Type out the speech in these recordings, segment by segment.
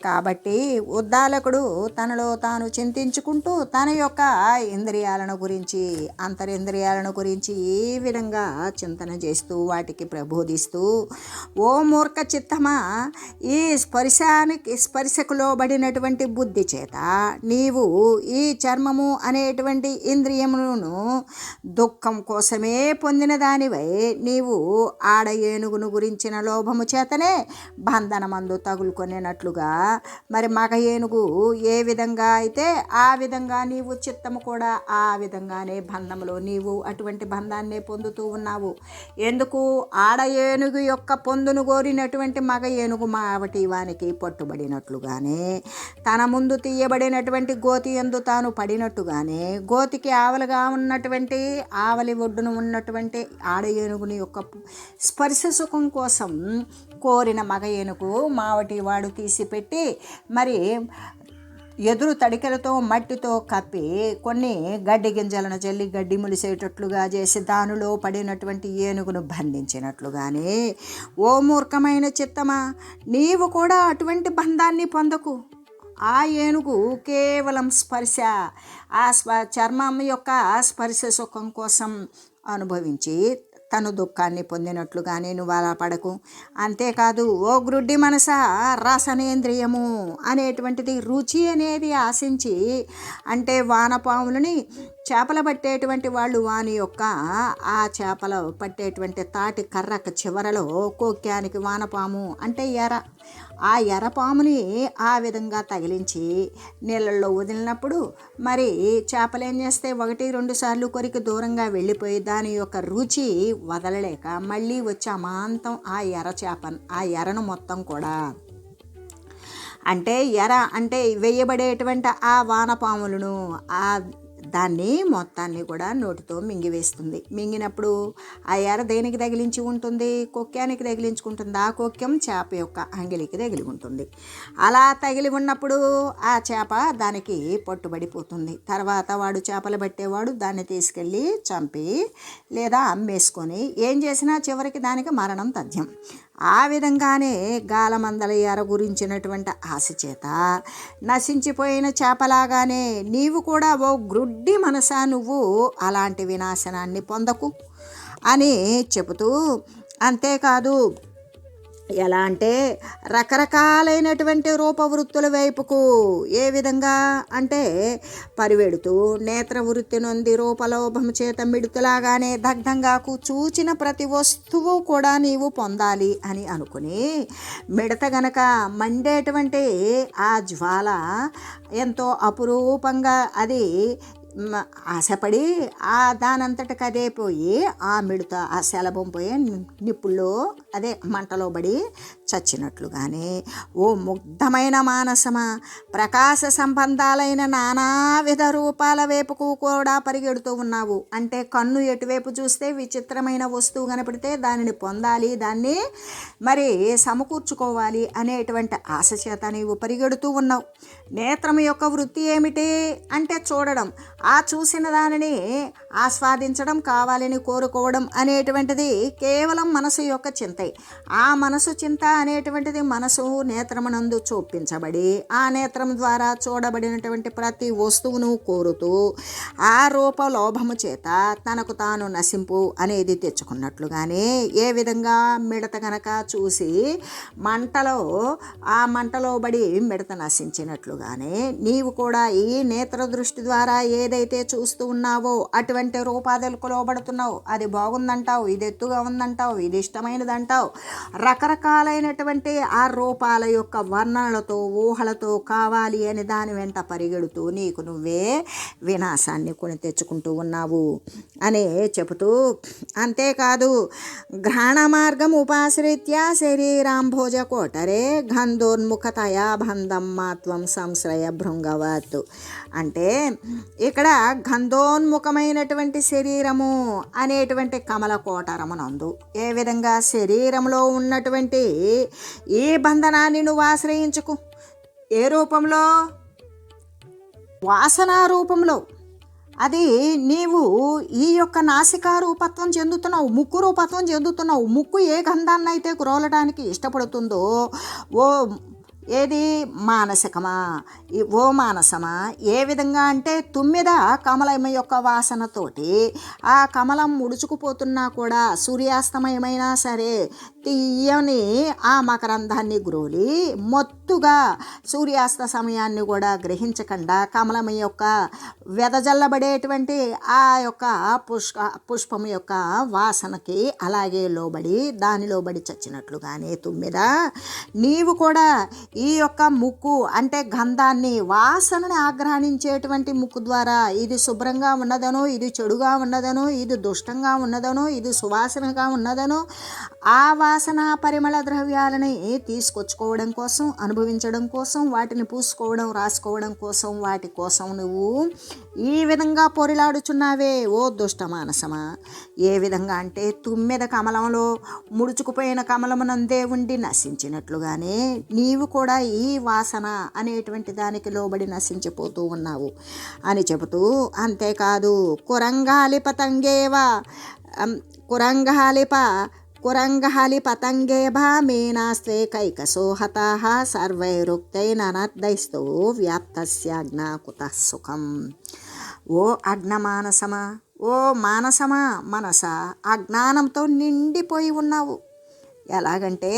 కాబట్టి ఉద్దాలకుడు తనలో తాను చింతించుకుంటూ తన యొక్క ఇంద్రియాలను గురించి అంతరింద్రియాలను గురించి ఏ విధంగా చింతన చేస్తూ వాటికి ప్రబోధిస్తూ ఓ మూర్ఖ చిత్తమా ఈ స్పర్శానికి స్పర్శకు లోబడినటువంటి బుద్ధి చేత నీవు ఈ చర్మము అనేటువంటి ఇంద్రియములను దుఃఖం కోసమే పొందిన దానివై నీవు ఆడ ఏనుగును గురించిన లోభము చేతనే బంధనమందు తగులుకొనినట్లుగా మరి మగ ఏనుగు ఏ విధంగా అయితే ఆ విధంగా నీవు చిత్తము కూడా ఆ విధంగానే బంధములో నీవు అటువంటి బంధాన్నే పొందుతూ ఉన్నావు. ఎందుకు? ఆడ ఏనుగు యొక్క పొందును కోరినటువంటి మగ ఏనుగు మావటి వానికి పట్టుబడినట్లుగానే తన ముందు తీయబడినటువంటి గోతి ఎందు తాను పడినట్టుగానే గోతికి ఆవలిగా ఉన్నటువంటి ఆవలి ఒడ్డున ఉన్నటువంటి ఆడ ఏనుగుని యొక్క స్పర్శ సుఖం కోసం కోరిన మగ ఏనుగు మావటి వాడు తీసిపెట్టి మరి ఎదురు తడికలతో మట్టితో కప్పి కొన్ని గడ్డి గింజలను చల్లి గడ్డి ములిసేటట్లుగా చేసి దానిలో పడినటువంటి ఏనుగును బంధించినట్లుగానే ఓ మూర్ఖమైన చిత్తమా నీవు కూడా అటువంటి బంధాన్ని పొందకు. ఆ ఏనుగు కేవలం స్పర్శ. ఆ స్ప చర్మం యొక్క స్పర్శ సుఖం కోసం అనుభవించి తను దుఃఖాన్ని పొందినట్లుగానే నువ్వు అలా పడకు. అంతేకాదు ఓ గ్రుడ్డి మనస రసనేంద్రియము అనేటువంటిది రుచి అనేది ఆశించి అంటే వానపాములని చేపలు పట్టేటువంటి వాళ్ళు వాని యొక్క ఆ చేపలు పట్టేటువంటి తాటి కర్రక చివరలో కోక్యానికి వానపాము అంటే ఎర. ఆ ఎరపాముని ఆ విధంగా తగిలించి నీళ్ళల్లో వదిలినప్పుడు మరి చేపలు ఏం చేస్తే ఒకటి రెండు సార్లు కొరికి దూరంగా వెళ్ళిపోయి దాని యొక్క రుచి వదలలేక మళ్ళీ వచ్చి అమాంతం ఆ ఎర చేప ఆ ఎరను మొత్తం కూడా. అంటే ఎర అంటే వేయబడేటువంటి ఆ వానపాములను ఆ దాన్ని మొత్తాన్ని కూడా నోటితో మింగివేస్తుంది. మింగినప్పుడు ఆ ఎర దేనికి తగిలించి ఉంటుంది? కొక్కానికి తగిలించుకుంటుంది? ఆ కొక్యం చేప యొక్క అంగిలికి తగిలి ఉంటుంది. అలా తగిలి ఉన్నప్పుడు ఆ చేప దానికి పట్టుబడిపోతుంది. తర్వాత వాడు చేపలు పట్టేవాడు దాన్ని తీసుకెళ్ళి చంపి లేదా అమ్మేసుకొని ఏం చేసినా చివరికి దానికి మరణం తథ్యం. ఆ విధంగానే గాలమందలయ్యార గురించినటువంటి ఆశ చేత నశించిపోయిన చేపలాగానే నీవు కూడా ఓ గ్రుడ్డి మనసా నువ్వు అలాంటి వినాశనాన్ని పొందకు అని చెబుతూ అంతేకాదు ఎలా అంటే రకరకాలైనటువంటి రూపవృత్తుల వైపుకు ఏ విధంగా అంటే పరివెడుతూ నేత్ర వృత్తి నుండి రూపలోభము చేత మిడుతులాగానే దగ్ధంగా చూచిన ప్రతి వస్తువు కూడా నీవు పొందాలి అని అనుకుని మిడత గనక మండేటువంటి ఆ జ్వాల ఎంతో అపురూపంగా అది ఆశపడి ఆ దానంతటికి అదే పోయి ఆ మిడత ఆ శలభం పోయి నిప్పుల్లో అదే మంటలో పడి చచ్చినట్లుగానే ఓ ముగ్ధమైన మానసమా ప్రకాశ సంబంధాలైన నానావిధ రూపాల వైపుకు కూడా పరిగెడుతూ ఉన్నావు. అంటే కన్ను ఎటువైపు చూస్తే విచిత్రమైన వస్తువు కనపడితే దానిని పొందాలి దాన్ని మరి సమకూర్చుకోవాలి అనేటువంటి ఆశ చేత నీవు పరిగెడుతూ ఉన్నావు. నేత్రం యొక్క వృత్తి ఏమిటి? అంటే చూడడం. ఆ చూసిన దానిని ఆస్వాదించడం కావాలని కోరుకోవడం అనేటువంటిది కేవలం మనసు యొక్క చింతే. ఆ మనసు చింత అనేటువంటిది మనసు నేత్రమునందు చూపించబడి ఆ నేత్రం ద్వారా చూడబడినటువంటి ప్రతి వస్తువును కోరుతూ ఆ రూప లోభము చేత తనకు తాను నశింపు అనేది తెచ్చుకున్నట్లుగానే ఏ విధంగా మిడత గనక చూసి మంటలో ఆ మంటలో బడి మిడత నశించినట్లుగానే నీవు కూడా ఈ నేత్ర దృష్టి ద్వారా ఏ ఏదైతే చూస్తూ ఉన్నావో అటువంటి రూపాదలకు లోబడుతున్నావు. అది బాగుందంటావు ఇది ఎత్తుగా ఉందంటావు ఇది ఇష్టమైనది అంటావు రకరకాలైనటువంటి ఆ రూపాల యొక్క వర్ణనలతో ఊహలతో కావాలి అని దాని వెంట పరిగెడుతూ నీకు నువ్వే వినాశాన్ని కొని తెచ్చుకుంటూ ఉన్నావు అని చెబుతూ అంతేకాదు గ్రహణ మార్గం ఉపాశ్రిత్య శరీరాంభోజ కోటరే గంధోన్ముఖతయా బంధం మాత్వం సంశ్రయ భృంగవత్. అంటే ఇక్కడ గంధోన్ముఖమైనటువంటి శరీరము అనేటువంటి కమల కోటరమునందు ఏ విధంగా శరీరంలో ఉన్నటువంటి ఈ బంధనాన్ని నువ్వు ఆశ్రయించుకు. ఏ రూపంలో? వాసన రూపంలో. అది నీవు ఈ యొక్క నాసికా రూపత్వం చెందుతున్నావు ముక్కు రూపత్వం చెందుతున్నావు. ముక్కు ఏ గంధాన్ని అయితే ఇష్టపడుతుందో ఓ ఏది? మానసికమా? ఓ మానసమా? ఏ విధంగా అంటే తుమ్మిద కమలమ్మ యొక్క వాసనతోటి ఆ కమలం ముడుచుకుపోతున్నా కూడా సూర్యాస్తమయమైనా సరే తీయని ఆ మకరంధాన్ని గ్రోలి మొత్తుగా సూర్యాస్త సమయాన్ని కూడా గ్రహించకుండా కమలం యొక్క వెదజల్లబడేటువంటి ఆ యొక్క పుష్ప పుష్పం యొక్క వాసనకి అలాగే లోబడి దాని లోబడి చచ్చినట్లుగానే తుమ్మిద నీవు కూడా ఈ యొక్క ముక్కు అంటే గంధాన్ని వాసనని ఆగ్రహించేటువంటి ముక్కు ద్వారా ఇది శుభ్రంగా ఉన్నదనో ఇది చెడుగా ఉన్నదనో ఇది దుష్టంగా ఉన్నదనో ఇది సువాసనగా ఉన్నదనో ఆ వాసన పరిమళ ద్రవ్యాలని తీసుకొచ్చుకోవడం కోసం అనుభవించడం కోసం వాటిని పూసుకోవడం రాసుకోవడం కోసం వాటి కోసం నువ్వు ఈ విధంగా పొరిలాడుచున్నావే ఓ దుష్ట మానసమా. ఏ విధంగా అంటే తుమ్మెద కమలంలో ముడుచుకుపోయిన కమలమునందే ఉండి నశించినట్లుగానే నీవు కూడా ఈ వాసన అనేటువంటి దానికి లోబడి నశించిపోతూ ఉన్నావు. అని చెబుతూ అంతేకాదు కురంగాలి పతంగేవా కురంగాలిప కురంగహాలి పతంగేభ మీనాస్త్వే కైకసోహతా సర్వైరుక్తైననర్దైస్తూ వ్యాప్తస్యాజ్ఞా సుఖం ఓ అజ్ఞమానసమా ఓ మానసమా మనస అజ్ఞానంతో నిండిపోయి ఉన్నావు ఎలాగంటే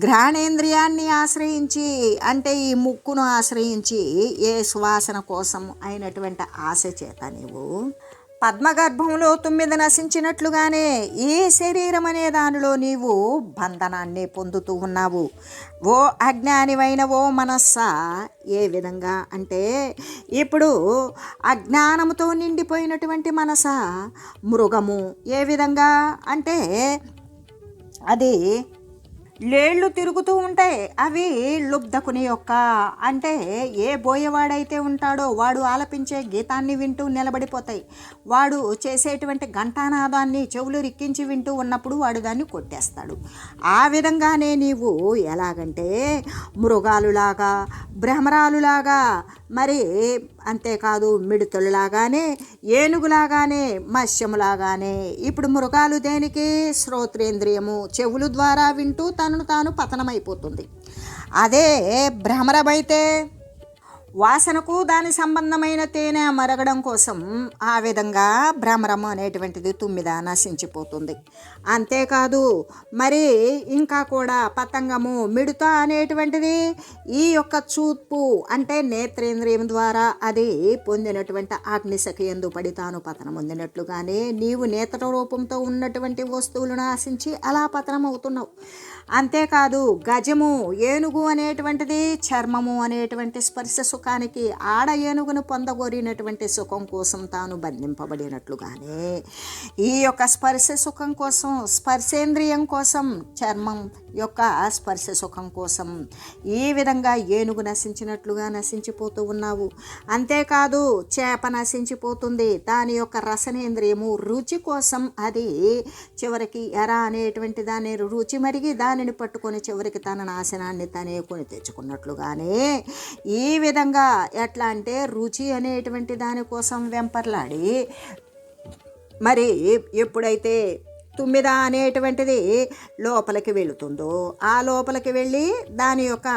ఘ్రాణేంద్రియాన్ని ఆశ్రయించి అంటే ఈ ముక్కును ఆశ్రయించి ఏ సువాసన కోసం అయినటువంటి ఆశ చేత నీవు పద్మగర్భంలో తొమ్మిది నశించినట్లుగానే ఈ శరీరం అనే దానిలో నీవు బంధనాన్ని పొందుతూ ఉన్నావు? ఓ అజ్ఞానివైన ఓ మనస్స ఏ విధంగా? అంటే ఇప్పుడు అజ్ఞానంతో నిండిపోయినటువంటి మనస మృగము ఏ విధంగా? అంటే అది లేళ్ళు తిరుగుతూ ఉంటాయి. అవి లుబ్ధకుని యొక్క. అంటే ఏ బోయేవాడైతే ఉంటాడో వాడు ఆలపించే గీతాన్ని వింటూ నిలబడిపోతాయి. వాడు చేసేటువంటి ఘంటానాదాన్ని చెవులు రిక్కించి వింటూ ఉన్నప్పుడు వాడు దాన్ని కొట్టేస్తాడు. ఆ విధంగానే నీవు ఎలాగంటే మృగాలులాగా భ్రమరాలులాగా మరి అంతేకాదు మిడతలులాగానే ఏనుగులాగానే మత్స్యములాగానే. ఇప్పుడు మృగాలు దేనికి? శ్రోత్రేంద్రియము చెవులు ద్వారా వింటూ తనను తాను పతనమైపోతుంది. అదే భ్రమరమైతే వాసనకు దాని సంబంధమైన తేనె మరగడం కోసం ఆ విధంగా భ్రమరము అనేటువంటిది తుమ్మిద నశించిపోతుంది. అంతేకాదు మరి ఇంకా కూడా పతంగము మిడుత అనేటువంటిది ఈ యొక్క చూపు అంటే నేత్రేంద్రియం ద్వారా అది పొందినటువంటి అగ్నిశకి ఎందు పడి తాను పతనం పొందినట్లుగానే నీవు నేత్ర రూపంతో ఉన్నటువంటి వస్తువులను ఆశించి అలా పతనం అవుతున్నావు అంతేకాదు గజము ఏనుగు అనేటువంటిది చర్మము అనేటువంటి స్పర్శ సుఖానికి ఆడ ఏనుగును పొందగోరినటువంటి సుఖం కోసం తాను బంధింపబడినట్లుగానే ఈ యొక్క స్పర్శ సుఖం కోసం స్పర్శేంద్రియం కోసం చర్మం యొక్క స్పర్శ సుఖం కోసం ఈ విధంగా ఏనుగు నశించినట్లుగా నశించిపోతూ ఉన్నావు. అంతేకాదు చేప నశించిపోతుంది. దాని యొక్క రసనేంద్రియము రుచి కోసం అది చివరికి ఎర అనేటువంటి దాని రుచి మరిగి దాని దానిని పట్టుకొని చివరికి తన నాశనాన్ని తనే కొని తెచ్చుకున్నట్లుగానే ఈ విధంగా ఎట్లా అంటే రుచి అనేటువంటి దానికోసం వెంపర్లాడి మరి ఎప్పుడైతే తుమ్మిద అనేటువంటిది లోపలికి వెళుతుందో ఆ లోపలికి వెళ్ళి దాని యొక్క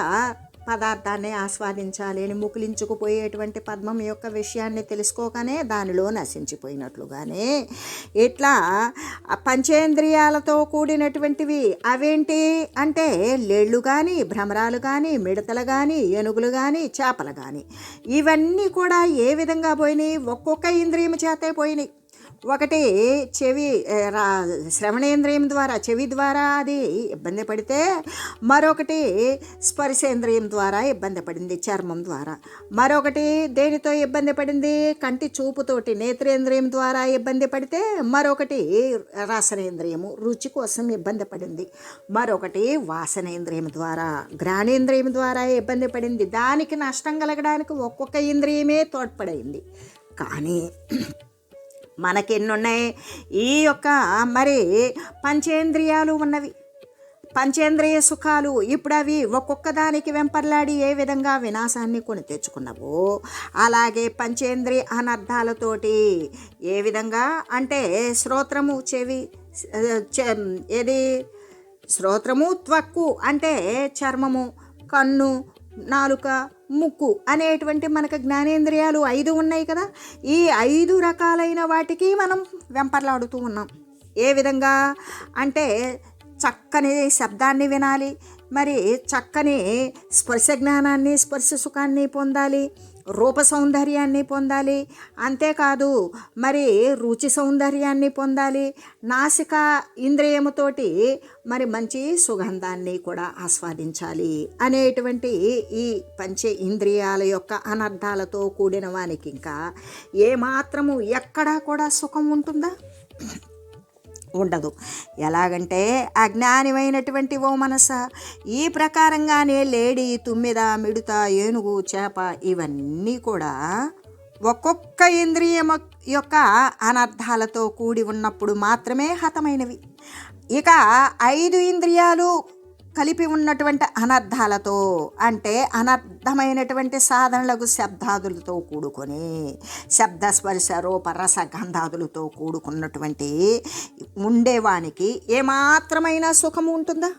పదార్థాన్ని ఆస్వాదించాలి అని ముకులించుకుపోయేటువంటి పద్మం యొక్క విషయాన్ని తెలుసుకోగానే దానిలో నశించిపోయినట్లుగానే ఇట్లా పంచేంద్రియాలతో కూడినటువంటివి అవేంటి? అంటే లేళ్ళు కానీ భ్రమరాలు కానీ మిడతలు కానీ ఏనుగులు కానీ చేపలు కానీ ఇవన్నీ కూడా ఏ విధంగా పోయినాయి? ఒక్కొక్క ఇంద్రియం చేతే పోయినాయి. ఒకటి చెవి రా శ్రవణేంద్రియం ద్వారా చెవి ద్వారా అది ఇబ్బంది పడితే మరొకటి స్పర్శేంద్రియం ద్వారా ఇబ్బంది పడింది చర్మం ద్వారా. మరొకటి దేనితో ఇబ్బంది పడింది? కంటి చూపుతోటి నేత్రేంద్రియం ద్వారా ఇబ్బంది పడితే మరొకటి రసనేంద్రియము రుచి కోసం ఇబ్బంది పడింది. మరొకటి వాసనేంద్రియం ద్వారా గ్రాణేంద్రియం ద్వారా ఇబ్బంది పడింది. దానికి నష్టం కలగడానికి ఒక్కొక్క ఇంద్రియమే తోడ్పడైంది. కానీ మనకెన్నున్నాయి. ఈ యొక్క మరి పంచేంద్రియాలు ఉన్నవి. పంచేంద్రియ సుఖాలు ఇప్పుడు అవి ఒక్కొక్క దానికి వెంపర్లాడి ఏ విధంగా వినాశాన్ని కొని తెచ్చుకున్నావో అలాగే పంచేంద్రియ అనర్థాలతోటి ఏ విధంగా అంటే శ్రోత్రము చెవి చె- ఏది? శ్రోత్రము త్వక్కు అంటే చర్మము కన్ను నాలుక ముక్కు అనేటువంటి మనకు జ్ఞానేంద్రియాలు ఐదు ఉన్నాయి కదా. ఈ ఐదు రకాలైన వాటికి మనం వెంపర్లాడుతూ ఉన్నాం. ఏ విధంగా? అంటే చక్కని శబ్దాన్ని వినాలి మరి చక్కని స్పర్శ జ్ఞానాన్ని స్పర్శ సుఖాన్ని పొందాలి రూప సౌందర్యాన్ని పొందాలి. అంతేకాదు మరి రుచి సౌందర్యాన్ని పొందాలి. నాసిక ఇంద్రియముతోటి మరి మంచి సుగంధాన్ని కూడా ఆస్వాదించాలి అనేటువంటి ఈ పంచ ఇంద్రియాల యొక్క అనర్థాలతో కూడిన వానికి ఇంకా ఏమాత్రము ఎక్కడా కూడా సుఖం ఉంటుందా? ఉండదు. ఎలాగంటే అజ్ఞానమైనటువంటి ఓ మనస ఈ ప్రకారంగానే లేడి తుమ్మిద మిడత ఏనుగు చేప ఇవన్నీ కూడా ఒక్కొక్క ఇంద్రియం యొక్క అనర్థాలతో కూడి ఉన్నప్పుడు మాత్రమే హతమైనవి. ఇక ఐదు ఇంద్రియాలు కలిపి ఉన్నటువంటి అనర్థాలతో అంటే అనర్థమైనటువంటి సాధనలకు శబ్దాదులతో కూడుకొని శబ్ద స్పర్శ రూప రస గంధాదులతో కూడుకున్నటువంటి ఉండేవానికి ఏమాత్రమైన సుఖము ఉంటుందా?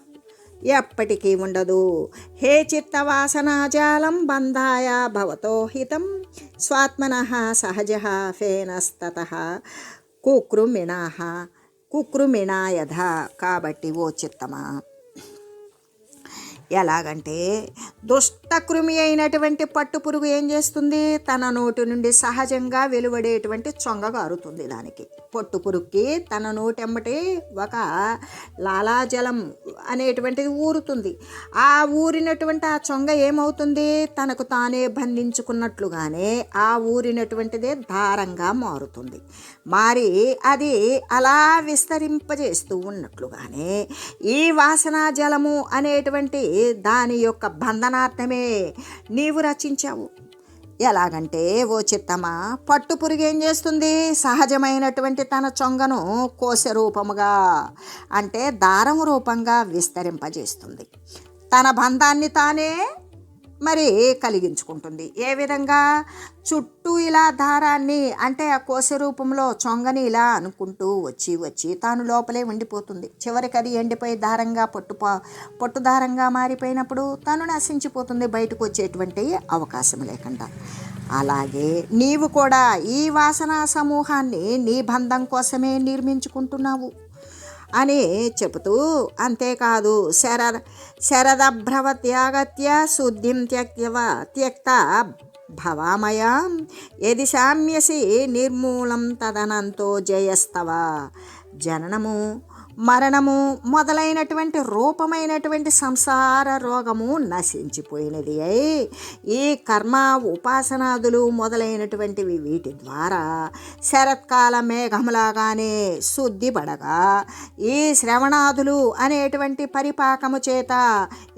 ఎప్పటికీ ఉండదు. హే చిత్తవాసనాజాలం బంధాయ భవతో హితం స్వాత్మన సహజ ఫేనస్తత కుకృమిణా కుక్రుమిణాయధ కాబట్టి ఓ చిత్తమా ఎలాగంటే దుష్టకృమి అయినటువంటి పట్టు పురుగు ఏం చేస్తుంది? తన నోటి నుండి సహజంగా వెలువడేటువంటి చొంగ గారుతుంది దానికి. పట్టు పురుగుకి తన నోటెమ్మటి ఒక లాలాజలం అనేటువంటిది ఊరుతుంది. ఆ ఊరినటువంటి ఆ చొంగ ఏమవుతుంది? తనకు తానే బంధించుకున్నట్లుగానే ఆ ఊరినటువంటిదే దారంగా మారుతుంది. మారి అది అలా విస్తరింపజేస్తూ ఉన్నట్లుగానే ఈ వాసనా జలము అనేటువంటి దాని యొక్క బంధనార్థమే నీవు రచించావు. ఎలాగంటే ఓ చిత్తమా పట్టు పురుగు ఏం చేస్తుంది? సహజమైనటువంటి తన చొంగను కోశ రూపముగా అంటే దారం రూపంగా విస్తరింపజేస్తుంది. తన బంధాన్ని తానే మరి కలిగించుకుంటుంది. ఏ విధంగా? చుట్టూ ఇలా దారాన్ని అంటే ఆ కోశ రూపంలో చొంగని ఇలా అనుకుంటూ వచ్చి వచ్చి తాను లోపలే ఉండిపోతుంది. చివరికి అది ఎండిపోయి దారంగా పొట్టు పొట్టు దారంగా మారిపోయినప్పుడు తను నశించిపోతుంది. బయటకు వచ్చేటువంటి అవకాశం లేకుండా. అలాగే నీవు కూడా ఈ వాసనా సమూహాన్ని నీ బంధం కోసమే నిర్మించుకుంటున్నావు. అని చెబుతూ అంతేకాదు శరద శరదభ్రవత్యాగత్య శుద్ధిం త్యక్తవ త్యక్త భవామయాం ఎది శామ్యసి నిర్మూలం తదనంతో జయస్తవ. జననము మరణము మొదలైనటువంటి రూపమైనటువంటి సంసార రోగము నశించిపోయినది అయి ఈ కర్మ ఉపాసనాదులు మొదలైనటువంటివి వీటి ద్వారా శరత్కాల మేఘములాగానే శుద్ధి పడగా ఈ శ్రవణాదులు అనేటువంటి పరిపాకము చేత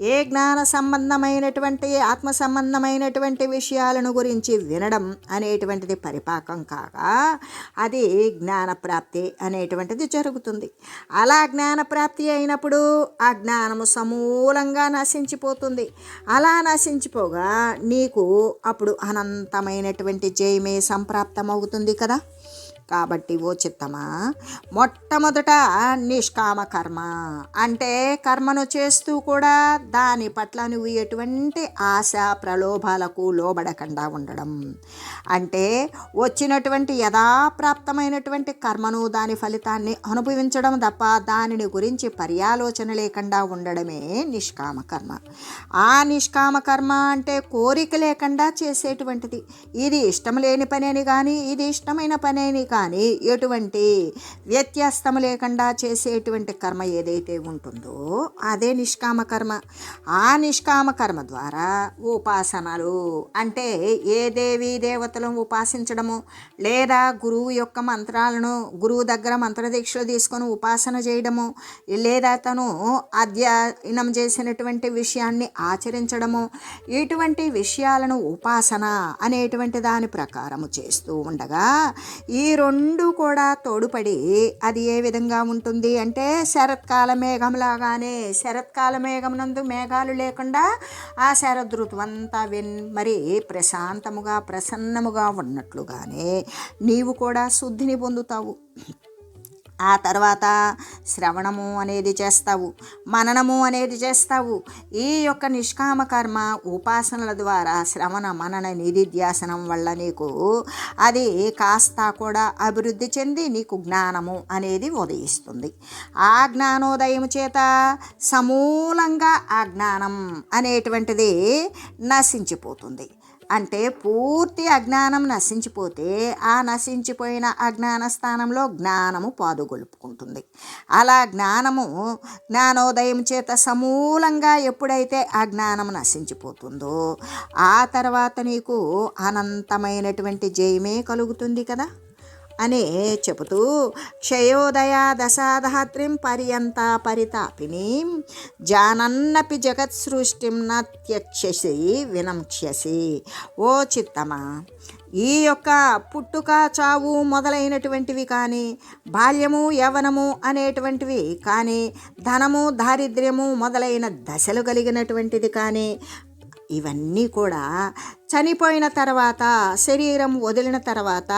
ఏ జ్ఞాన సంబంధమైనటువంటి ఆత్మ సంబంధమైనటువంటి విషయాలను గురించి వినడం అనేటువంటిది పరిపాకం కాగా అది జ్ఞానప్రాప్తి అనేటువంటిది జరుగుతుంది. అలా జ్ఞానప్రాప్తి అయినప్పుడు ఆ జ్ఞానము సమూలంగా నశించిపోతుంది. అలా నశించిపోగా నీకు అప్పుడు అనంతమైనటువంటి జయమే సంప్రాప్తమవుతుంది కదా? కాబట్టి ఓ చిత్తమా? మొట్టమొదట నిష్కామ కర్మ. అంటే కర్మను చేస్తూ కూడా దాని పట్ల నువ్వు ఎటువంటి ఆశ ప్రలోభాలకు లోబడకుండా ఉండడం. అంటే వచ్చినటువంటి యథాప్రాప్తమైనటువంటి కర్మను దాని ఫలితాన్ని అనుభవించడం తప్ప దానిని గురించి పర్యాలోచన లేకుండా ఉండడమే నిష్కామ కర్మ. ఆ నిష్కామ కర్మ అంటే కోరిక లేకుండా చేసేటువంటిది. ఇది ఇష్టం లేని పనేని కానీ ఇది ఇష్టమైన పనేని కానీ కానీ ఎటువంటి వ్యత్యాస్తము లేకుండా చేసేటువంటి కర్మ ఏదైతే ఉంటుందో అదే నిష్కామ కర్మ. ఆ నిష్కామ కర్మ ద్వారా ఉపాసనలు అంటే ఏ దేవి దేవతలను ఉపాసించడము లేదా గురువు యొక్క మంత్రాలను గురువు దగ్గర మంత్రదీక్షలు తీసుకొని ఉపాసన చేయడము లేదా తను అధ్యయనం చేసినటువంటి విషయాన్ని ఆచరించడము ఇటువంటి విషయాలను ఉపాసన అనేటువంటి దాని ప్రకారము చేస్తూ ఉండగా ఈ రెండు కూడా తోడుపడి అది ఏ విధంగా ఉంటుంది అంటే శరత్కాల మేఘంలాగానే శరత్కాల మేఘం నందు మేఘాలు లేకుండా ఆ శరదృతువు అంతా వెన్ మరి ప్రశాంతముగా ప్రసన్నముగా ఉన్నట్లుగానే నీవు కూడా శుద్ధిని పొందుతావు. ఆ తర్వాత శ్రవణము అనేది చేస్తావు మననము అనేది చేస్తావు. ఈ యొక్క నిష్కామ కర్మ ఉపాసనల ద్వారా శ్రవణ మనన నిధిధ్యాసనం వల్ల నీకు అది కాస్త కూడా అభివృద్ధి చెంది నీకు జ్ఞానము అనేది ఉదయిస్తుంది. ఆ జ్ఞానోదయం చేత సమూలంగా ఆ జ్ఞానం అనేటువంటిది నశించిపోతుంది. అంటే పూర్తి అజ్ఞానం నశించిపోతే ఆ నశించిపోయిన అజ్ఞాన స్థానంలో జ్ఞానము పాదుగొలుపుకుంటుంది. అలా జ్ఞానము జ్ఞానోదయం చేత సమూలంగా ఎప్పుడైతే ఆ జ్ఞానం నశించిపోతుందో ఆ తర్వాత నీకు అనంతమైనటువంటి జయమే కలుగుతుంది కదా. అని చెబుతూ క్షయోదయ దశాధాత్రిం పర్యంత పరితాపినీం జానన్నపి జగత్ సృష్టిం నత్యక్షసి వినంక్ష్యసి ఓ చిత్తమా ఈ యొక్క పుట్టుక చావు మొదలైనటువంటివి కానీ బాల్యము యవనము అనేటువంటివి కానీ ధనము దారిద్ర్యము మొదలైన దశలు కలిగినటువంటిది కానీ ఇవన్నీ కూడా చనిపోయిన తర్వాత శరీరం వదిలిన తర్వాత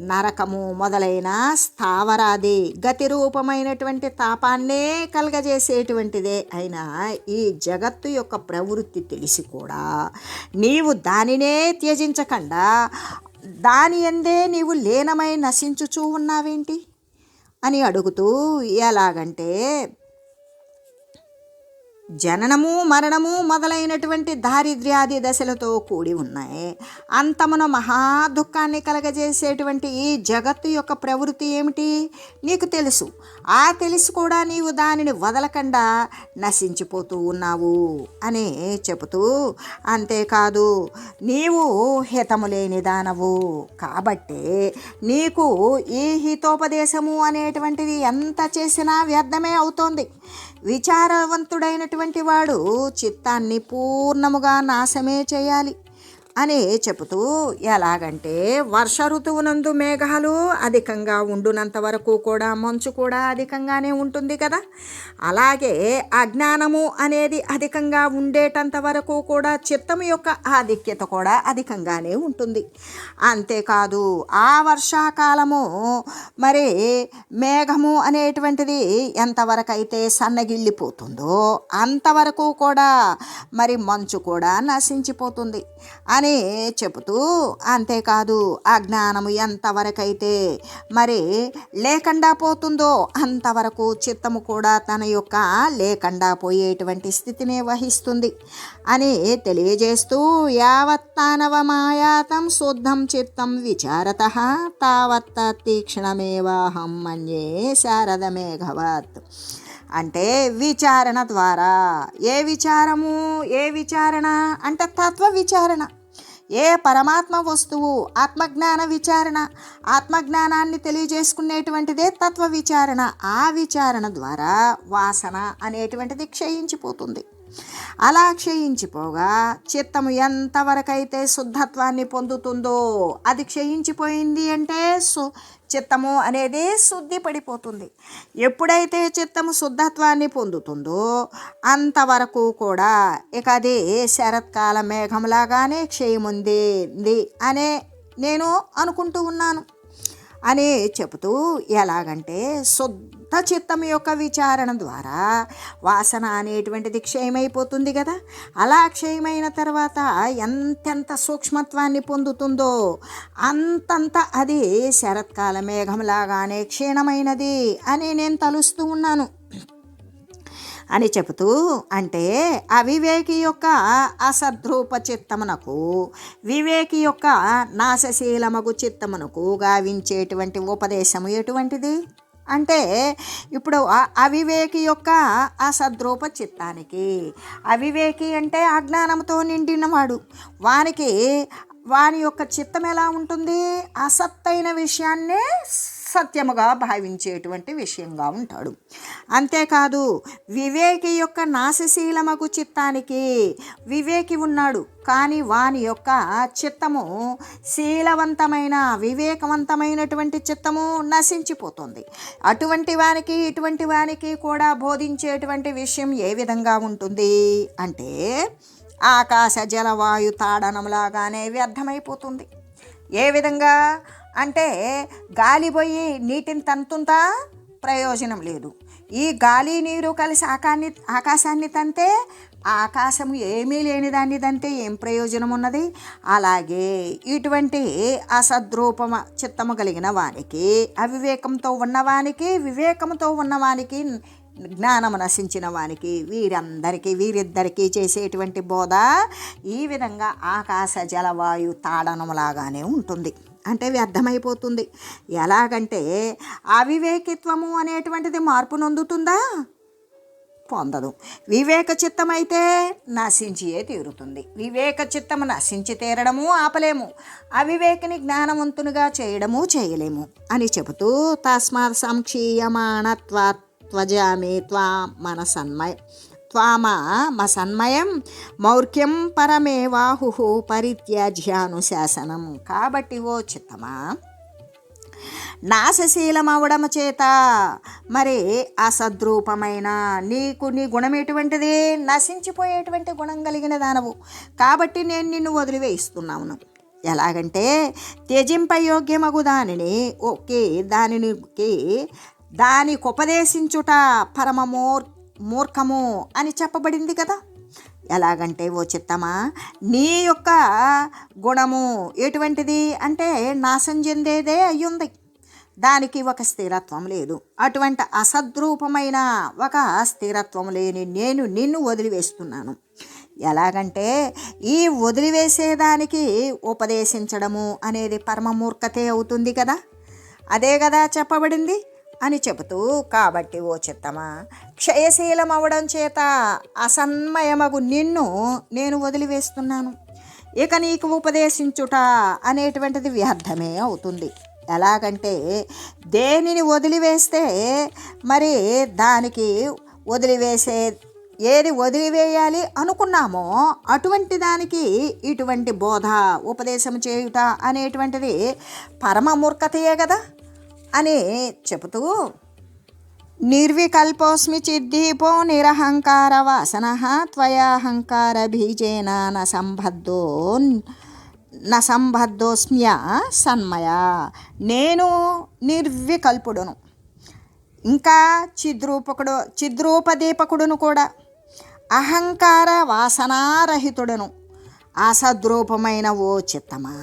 నరకము మొదలైన స్థావరాది గతి రూపమైనటువంటి తాపాన్నే కలగజేసేటువంటిదే అయినా ఈ జగత్తు యొక్క ప్రవృత్తి తెలిసి కూడా నీవు దానినే త్యజించకుండా దాని ఎందే నీవు లీనమై నశించుచూ ఉన్నావేంటి? అని అడుగుతూ ఎలాగంటే జననము మరణము మొదలైనటువంటి దారిద్ర్యాది దశలతో కూడి ఉన్నాయి. అంతమున మహా దుఃఖాన్ని కలగజేసేటువంటి ఈ జగత్తు యొక్క ప్రవృత్తి ఏమిటి? నీకు తెలుసు. ఆ తెలుసు కూడా నీవు దానిని వదలకుండా నశించిపోతూ ఉన్నావు అని చెబుతూ అంతేకాదు నీవు హితము లేని దానవు కాబట్టి నీకు ఈ హితోపదేశము అనేటువంటిది ఎంత చేసినా వ్యర్థమే అవుతోంది. విచారవంతుడైనటువంటి వాడు చిత్తాన్ని పూర్ణముగా నాశమే చేయాలి. అని చెబుతూ ఎలాగంటే వర్ష ఋతువునందు మేఘాలు అధికంగా ఉండునంత వరకు కూడా మంచు కూడా అధికంగానే ఉంటుంది కదా. అలాగే అజ్ఞానము అనేది అధికంగా ఉండేటంత వరకు కూడా చిత్తం యొక్క ఆధిక్యత కూడా అధికంగానే ఉంటుంది. అంతేకాదు ఆ వర్షాకాలము మరి మేఘము అనేటువంటిది ఎంతవరకు అయితే సన్నగిల్లిపోతుందో అంతవరకు కూడా మరి మంచు కూడా నశించిపోతుంది. అని చెబుతూ అంతేకాదు అజ్ఞానము ఎంతవరకైతే మరి లేకుండా పోతుందో అంతవరకు చిత్తము కూడా తన యొక్క లేకుండా పోయేటువంటి స్థితిని వహిస్తుంది అని తెలియజేస్తూ యావత్తానవ మాయాతం శుద్ధం చిత్తం విచారత తావత్త తీక్షణమేవాహం మన్యే శారద మేఘవత్ అంటే విచారణ ద్వారా. ఏ విచారము? ఏ విచారణ? అంటే తత్వ విచారణ. ఏ పరమాత్మ వస్తువు ఆత్మజ్ఞాన విచారణ ఆత్మజ్ఞానాన్ని తెలియజేసుకునేటువంటిదే తత్వ విచారణ ఆ విచారణ ద్వారా వాసన అనేటువంటిది క్షయించిపోతుంది. అలా క్షయించిపోగా చిత్తము ఎంతవరకైతే శుద్ధత్వాన్ని పొందుతుందో అది క్షయించిపోయింది అంటే సు చిత్తము అనేది శుద్ధి పడిపోతుంది. ఎప్పుడైతే చిత్తము శుద్ధత్వాన్ని పొందుతుందో అంతవరకు కూడా ఇక అది శరత్కాల మేఘంలాగానే క్షయముంది అనే నేను అనుకుంటూ ఉన్నాను. అని చెబుతూ ఎలాగంటే శుద్ధ చిత్తం యొక్క విచారణ ద్వారా వాసన అనేటువంటిది క్షయమైపోతుంది కదా. అలా క్షయమైన తర్వాత ఎంతెంత సూక్ష్మత్వాన్ని పొందుతుందో అంతంత అది శరత్కాల మేఘంలాగానే క్షీణమైనది అని నేను తలుస్తూ ఉన్నాను. అని చెబుతూ అంటే అవివేకి యొక్క అసద్రూప చిత్తమునకు వివేకి యొక్క నాశశీలమగు చిత్తమునకు గావించేటువంటి ఉపదేశము ఎటువంటిది? అంటే ఇప్పుడు అవివేకి యొక్క అసద్రూప చిత్తానికి అవివేకి అంటే అజ్ఞానంతో నిండినవాడు. వానికి వాని యొక్క చిత్తం ఎలా ఉంటుంది? అసత్తైన విషయాన్నే సత్యముగా భావించేటువంటి విషయంగా ఉంటాడు. అంతేకాదు వివేకి యొక్క నాశశీలమగు చిత్తానికి వివేకి ఉన్నాడు. కానీ వాని యొక్క చిత్తము శీలవంతమైన వివేకవంతమైనటువంటి చిత్తము నశించిపోతుంది. అటువంటి వానికి ఇటువంటి వానికి కూడా బోధించేటువంటి విషయం ఏ విధంగా ఉంటుంది అంటే ఆకాశ జలవాయు తాడనంలాగానే వ్యర్థమైపోతుంది. ఏ విధంగా? అంటే గాలి పోయి నీటిని తంతుందా? ప్రయోజనం లేదు. ఈ గాలి నీరు కలిసి ఆకాన్ని ఆకాశాన్ని తంతే ఆకాశము ఏమీ లేని దాన్ని తంతే ఏం ప్రయోజనం ఉన్నది? అలాగే ఇటువంటి అసద్రూపమ చిత్తము కలిగిన వానికి అవివేకంతో ఉన్నవానికి వివేకంతో ఉన్నవానికి జ్ఞానము నశించిన వానికి వీరందరికీ వీరిద్దరికీ చేసేటువంటి బోధ ఈ విధంగా ఆకాశ జలవాయు తాడనములాగానే ఉంటుంది. అంటే వ్యర్థమైపోతుంది. ఎలాగంటే అవివేకిత్వము అనేటువంటిది మార్పు నొందుతుందా? పొందదు. వివేక చిత్తమైతే నశించియే తీరుతుంది. వివేక చిత్తము నశించి తీరడము ఆపలేము. అవివేకిని జ్ఞానవంతునిగా చేయడము చేయలేము అని చెబుతూ తస్మాత్ సంక్షీయమాణత్వా త్వజామి త్వా మన సన్మయ త్వామ మసన్మయం మౌర్ఖ్యం పరమేవాహు పరిత్యాజ్యానుశాసనం. కాబట్టి ఓ చిత్తమా నాశశీలమవడము చేత మరి అసద్రూపమైన నీకు నీ గుణం ఎటువంటిది? నశించిపోయేటువంటి గుణం కలిగిన దానవు. కాబట్టి నేను నిన్ను వదిలివేయిస్తున్నాను ఎలాగంటే త్యజింపయోగ్యమగు దానిని ఓకే దానినికి దానికి ఉపదేశించుట పరమ మూర్ఖము అని చెప్పబడింది కదా. ఎలాగంటే ఓ చిత్తమా నీ యొక్క గుణము ఎటువంటిది అంటే నాశం చెందేదే అయ్యుంది. దానికి ఒక స్థిరత్వం లేదు. అటువంటి అసద్రూపమైన ఒక స్థిరత్వం లేని నేను నిన్ను వదిలివేస్తున్నాను. ఎలాగంటే ఈ వదిలివేసేదానికి ఉపదేశించడము అనేది పరమమూర్ఖతే అవుతుంది కదా. అదే కదా చెప్పబడింది. అని చెబుతూ కాబట్టి ఓ చిత్తమా క్షయశీలం అవడం చేత అసన్మయమగు నిన్ను నేను వదిలివేస్తున్నాను. ఇక నీకు ఉపదేశించుట అనేటువంటిది వ్యర్థమే అవుతుంది. ఎలాగంటే దేనిని వదిలివేస్తే మరి దానికి వదిలివేసే ఏది వదిలివేయాలి అనుకున్నామో అటువంటి దానికి ఇటువంటి బోధ ఉపదేశం చేయుట అనేటువంటిది పరమ మూర్ఖతయే కదా అని చెబుతూ నిర్వికల్పోస్మి చిద్దీపో నిరహంకార వాసన త్వయాహంకార బీజేన న సంబద్ధో న సన్మయ. నేను నిర్వికల్పుడును. ఇంకా చిద్రూపకుడు చిద్రూపదీపకుడును కూడా. అహంకార వాసనారహితుడును. అసద్రూపమైన ఓ చిత్తమా?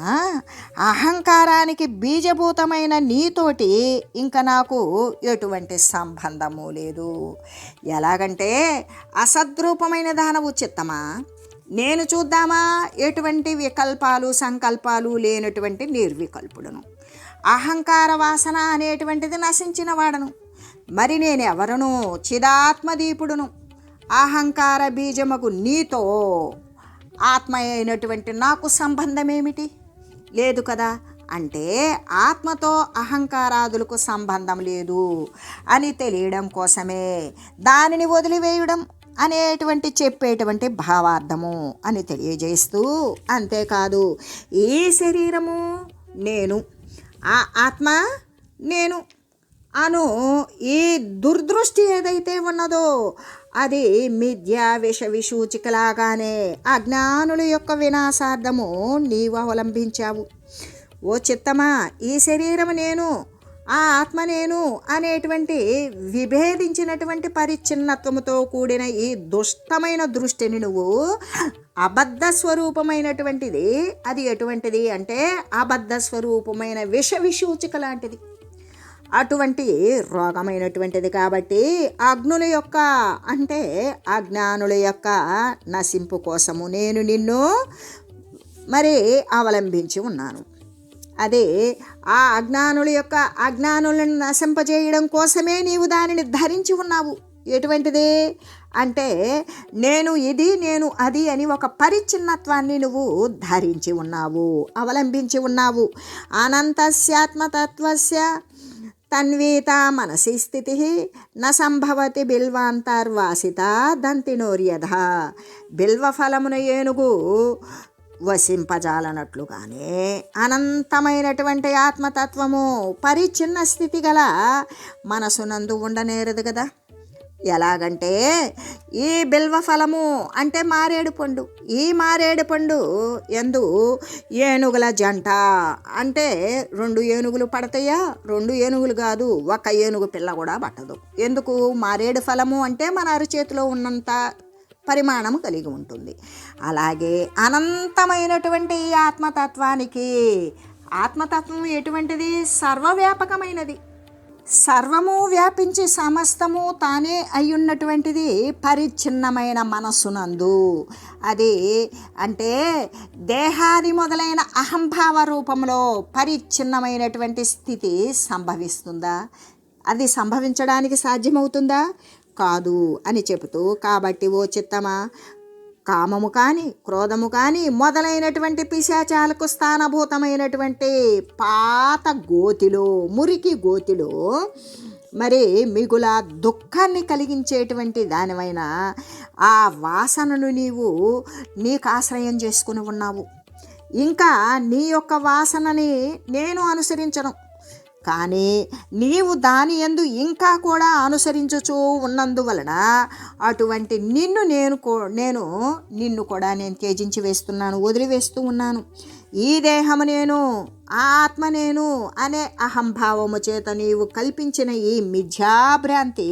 అహంకారానికి బీజభూతమైన నీతోటి ఇంకా నాకు ఎటువంటి సంబంధము లేదు. ఎలాగంటే అసద్రూపమైన దానవు చిత్తమా? నేను చూద్దామా? ఎటువంటి వికల్పాలు సంకల్పాలు లేనటువంటి నిర్వికల్పుడును. అహంకార వాసన అనేటువంటిది నశించిన వాడను. మరి నేను ఎవరను చిదాత్మదీపుడును. అహంకార బీజముకు నీతో ఆత్మ అయినటువంటి నాకు సంబంధం ఏమిటి లేదు కదా? అంటే ఆత్మతో అహంకారాదులకు సంబంధం లేదు అని తెలియడం కోసమే దానిని వదిలివేయడం అనేటువంటి చెప్పేటువంటి భావార్థము అని తెలియజేస్తూ అంతేకాదు ఈ శరీరము నేను ఆ ఆత్మ నేను అను ఈ దుర్దృష్టి ఏదైతే ఉన్నదో అది మిథ్యా విష విసూచికలాగానే అజ్ఞానుల యొక్క వినాశార్థము నీవు అవలంబించావు. ఓ చిత్తమా ఈ శరీరము నేను ఆ ఆత్మ నేను అనేటువంటి విభేదించినటువంటి పరిచ్ఛిన్నత్వముతో కూడిన ఈ దుష్టమైన దృష్టిని నువ్వు అబద్ధ స్వరూపమైనటువంటిది అది ఎటువంటిది అంటే అబద్ధ స్వరూపమైన విష విషూచిక లాంటిది. అటువంటి రోగమైనటువంటిది కాబట్టి అగ్నుల యొక్క అంటే అజ్ఞానుల యొక్క నశింపు కోసము నేను నిన్ను మరి అవలంబించి ఉన్నాను. అదే ఆ అజ్ఞానుల యొక్క అజ్ఞానులను నశింపజేయడం కోసమే నీవు దానిని ధరించి ఉన్నావు. ఎటువంటిది? అంటే నేను ఇది నేను అది అని ఒక పరిచ్ఛిన్నత్వాన్ని నువ్వు ధరించి ఉన్నావు అవలంబించి ఉన్నావు. అనంతస్యాత్మతత్వస్య తన్వేతా మనసి స్థితి న సంభవతి బిల్వాంతర్వాసిత దంతినోర్యధ బిల్వఫలమున ఏనుగు వసింపజాలనట్లుగానే అనంతమైనటువంటి ఆత్మతత్వము పరిచిన్న స్థితి గల మనసునందు ఉండనేరదు కదా ఎలాగంటే ఈ బిల్వ ఫలము అంటే మారేడు పండు. ఈ మారేడు పండు ఎందు ఏనుగుల జంట. అంటే రెండు ఏనుగులు పడతాయా? రెండు ఏనుగులు కాదు ఒక ఏనుగు పిల్ల కూడా పట్టదు. ఎందుకు? మారేడు ఫలము అంటే మన అరచేతిలో ఉన్నంత పరిమాణం కలిగి ఉంటుంది. అలాగే అనంతమైనటువంటి ఈ ఆత్మతత్వానికి ఆత్మతత్వం ఎటువంటిది? సర్వవ్యాపకమైనది. సర్వము వ్యాపించి సమస్తము తానే అయ్యున్నటువంటిది పరిచ్ఛిన్నమైన మనస్సునందు. అది అంటే దేహాది మొదలైన అహంభావ రూపంలో పరిచ్ఛిన్నమైనటువంటి స్థితి సంభవిస్తుందా? అది సంభవించడానికి సాధ్యమవుతుందా? కాదు అని చెబుతూ కాబట్టి ఓ చిత్తమా కామము కానీ క్రోధము కానీ మొదలైనటువంటి పిశాచాలకు స్థానభూతమైనటువంటి పాత గోతిలో మురికి గోతిలో మరి మిగుల దుఃఖాన్ని కలిగించేటువంటి దానివైన ఆ వాసనను నీవు నీకు ఆశ్రయం చేసుకుని ఉన్నావు. ఇంకా నీ యొక్క వాసనని నేను అనుసరించను. కానీ నీవు దాని ఎందు ఇంకా కూడా అనుసరించుచూ ఉన్నందువలన అటువంటి నిన్ను నేను నేను నిన్ను కూడా నేను త్యజించి వేస్తున్నాను వదిలివేస్తూ ఉన్నాను. ఈ దేహము నేను ఆత్మ నేను అనే అహంభావము చేత నీవు కల్పించిన ఈ మిథ్యాభ్రాంతి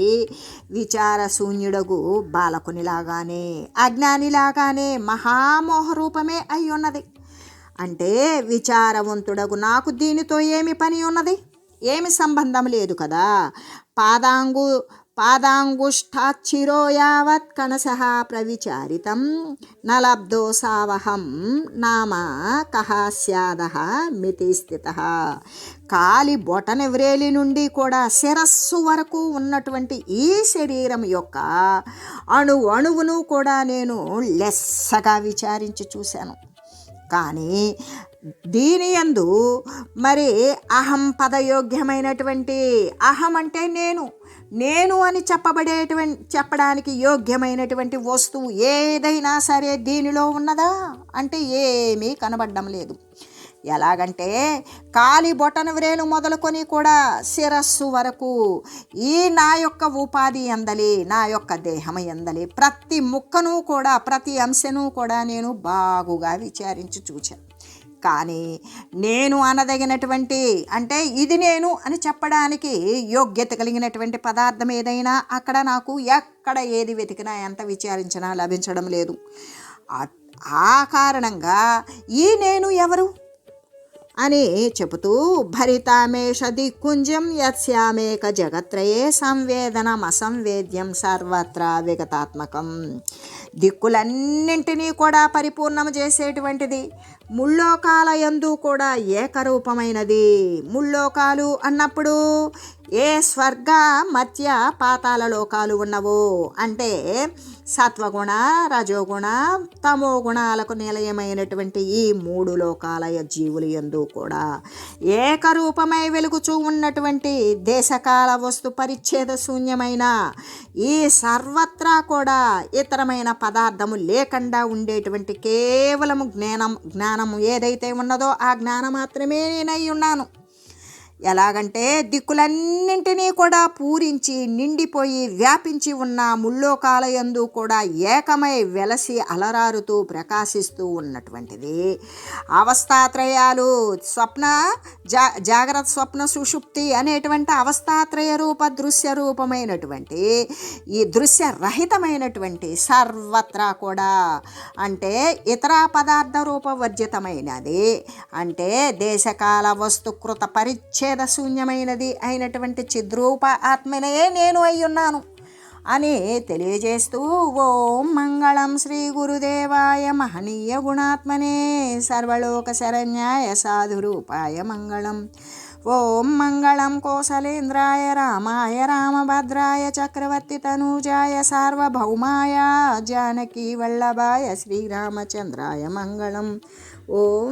విచారశూన్యుడగు బాలకునిలాగానే అజ్ఞానిలాగానే మహామోహ రూపమే అయి ఉన్నది అంటే విచారవంతుడగు నాకు దీనితో ఏమి పని ఉన్నది? ఏమి సంబంధం లేదు కదా. పాదాంగు పాదాంగుష్టాచిరో యావత్ కణస ప్రవిచారితం. నలబ్దోసావహం నామ కహ స్యాద మితి స్థిత. కాలి బొటనవ్రేలి నుండి కూడా శిరస్సు వరకు ఉన్నటువంటి ఈ శరీరం యొక్క అణు అణువును కూడా నేను లెస్సగా విచారించి చూశాను. కానీ దీని యందు మరి అహం పదయోగ్యమైనటువంటి అహం అంటే నేను నేను అని చెప్పబడేటువంటి చెప్పడానికి యోగ్యమైనటువంటి వస్తువు ఏదైనా సరే దీనిలో ఉన్నదా? అంటే ఏమీ కనబడడం లేదు. ఎలాగంటే కాలి బొటన వ్రేలు మొదలుకొని కూడా శిరస్సు వరకు ఈ నా యొక్క ఉపాధి ఎందలి నా యొక్క దేహం ఎందలి ప్రతి ముక్కను కూడా ప్రతి అంశను కూడా నేను బాగుగా విచారించి చూచాను. కానీ నేను అనదగినటువంటి అంటే ఇది నేను అని చెప్పడానికి యోగ్యత కలిగినటువంటి పదార్థం ఏదైనా అక్కడ నాకు ఎక్కడ ఏది వెతికినా ఎంత విచారించినా లభించడం లేదు. ఆ- కారణంగా ఈ నేను ఎవరు? అని చెబుతూ భరితామేష దిక్కుంజం యస్యామేక జగత్రయే సంవేదనం అసంవేద్యం సర్వత్రా విగతాత్మకం. దిక్కులన్నింటినీ కూడా పరిపూర్ణం చేసేటువంటిది. ముల్లోకాలయందు కూడా ఏకరూపమైనది. ముల్లోకాలు అన్నప్పుడు ఏ స్వర్గ మధ్య పాతాల లోకాలు ఉన్నవో అంటే సత్వగుణ రజోగుణ తమో గుణాలకు నిలయమైనటువంటి ఈ మూడు లోకాల జీవులు ఎందు కూడా ఏకరూపమై వెలుగుచూ ఉన్నటువంటి దేశకాల వస్తు పరిచ్ఛేద శూన్యమైన ఈ సర్వత్రా కూడా ఇతరమైన పదార్థము లేకుండా ఉండేటువంటి కేవలము జ్ఞానం జ్ఞానము ఏదైతే ఉన్నదో ఆ జ్ఞానం మాత్రమే నేనై ఉన్నాను. ఎలాగంటే దిక్కులన్నింటినీ కూడా పూరించి నిండిపోయి వ్యాపించి ఉన్న ముల్లోకాలయందు కూడా ఏకమై వెలసి అలరారుతూ ప్రకాశిస్తూ ఉన్నటువంటిది. అవస్థాత్రయాలు స్వప్న జా జాగ్రత్త స్వప్న సుషుప్తి అనేటువంటి అవస్థాత్రయ రూప దృశ్య రూపమైనటువంటి ఈ దృశ్య రహితమైనటువంటి సర్వత్రా కూడా అంటే ఇతర పదార్థ రూపవర్జితమైనది అంటే దేశకాల వస్తుకృత పరిచయం శూన్యమైనది అయినటువంటి చిద్రూప ఆత్మనే నేను అయ్యున్నాను అని తెలియజేస్తూ ఓం మంగళం శ్రీ గురుదేవాయ మహనీయ గుణాత్మనే సర్వలోక శరణ్యాయ సాధురూపాయ మంగళం. ఓం మంగళం కోసలేంద్రాయ రామాయ రామభద్రాయ చక్రవర్తి తనూజాయ సార్వభౌమాయ జానకీ వల్లభాయ శ్రీరామచంద్రాయ మంగళం. ఓం